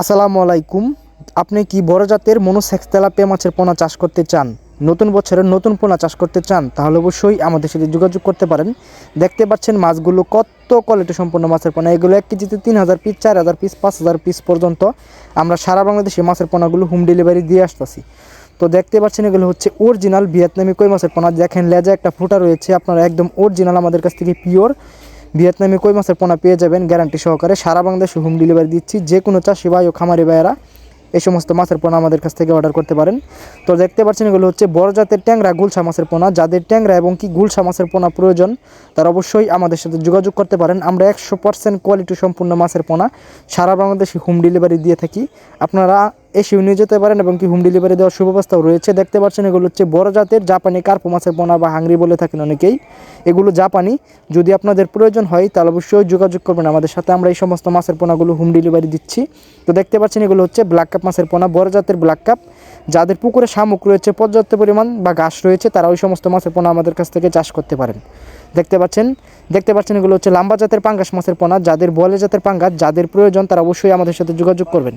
আসসালামু আলাইকুম। আপনি কি বড় জাতের মনোসেক্স তেলাপিয়া মাছের পোনা চাষ করতে চান? নতুন বছরের নতুন পোনা চাষ করতে চান? তাহলে অবশ্যই আমাদের সাথে যোগাযোগ করতে পারেন। দেখতে পাচ্ছেন মাছগুলো কত কোয়ালিটি সম্পন্ন মাছের পোনা। এগুলো এক কেজিতে তিন হাজার পিস চার হাজার পিস পাঁচ হাজার পিস পর্যন্ত আমরা সারা বাংলাদেশে মাছের পোনাগুলো হোম ডেলিভারি দিয়ে আসতেছি। তো দেখতে পাচ্ছেন এগুলো হচ্ছে অরিজিনাল ভিয়েতনামি কই মাছের পোনা। দেখেন লেজা একটা ফুটা রয়েছে। আপনারা একদম অরিজিনাল আমাদের কাছ থেকে পিওর ভিয়েতনামি কই মাছের পোনা পেয়ে যাবেন গ্যারান্টি সহকারে। সারা বাংলাদেশে হোম ডেলিভারি দিচ্ছি যে কোনো চাষি ভাই ও খামারি ভাইয়েরা এই সমস্ত মাছের পোনা আমাদের কাছ থেকে অর্ডার করতে পারেন। তো দেখতে পাচ্ছেন এগুলো হচ্ছে বড় জাতের ট্যাংরা গুলশা মাছের পোনা। যাদের ট্যাংরা এবং কি গুলশা মাছের পোনা প্রয়োজন, তারা অবশ্যই আমাদের সাথে যোগাযোগ করতে পারেন। আমরা একশো পার্সেন্ট কোয়ালিটি সম্পূর্ণ মাছের পোনা সারা বাংলাদেশে হোম ডেলিভারি দিয়ে থাকি। আপনারা এসেও নিয়ে যেতে পারেন এবং কি হোম ডেলিভারি দেওয়ার সুব্যবস্থাও রয়েছে। দেখতে পাচ্ছেন এগুলো হচ্ছে বড় জাতের জাপানি কার্পো মাছের পোনা বা হাংরি বলে থাকেন অনেকেই। এগুলো জাপানি। যদি আপনাদের প্রয়োজন হয় তাহলে অবশ্যই যোগাযোগ করবেন আমাদের সাথে। আমরা এই সমস্ত মাছের পোনাগুলো হোম ডেলিভারি দিচ্ছি। তো দেখতে পাচ্ছেন এগুলো হচ্ছে ব্ল্যাক কাপ মাছের পোনা, বড় জাতের ব্ল্যাক কাপ যাদের পুকুরে শামুক রয়েছে, পর্যাপ্ত পরিমাণ বা ঘাস রয়েছে, তারা ওই সমস্ত মাছের পোনা আমাদের কাছ থেকে চাষ করতে পারেন। দেখতে পাচ্ছেন দেখতে পাচ্ছেন এগুলো হচ্ছে লাম্বা জাতের পাঙ্গাস মাছের পোনা। যাদের বলে জাতের পাঙ্গাস, যাদের প্রয়োজন তারা অবশ্যই আমাদের সাথে যোগাযোগ করবেন।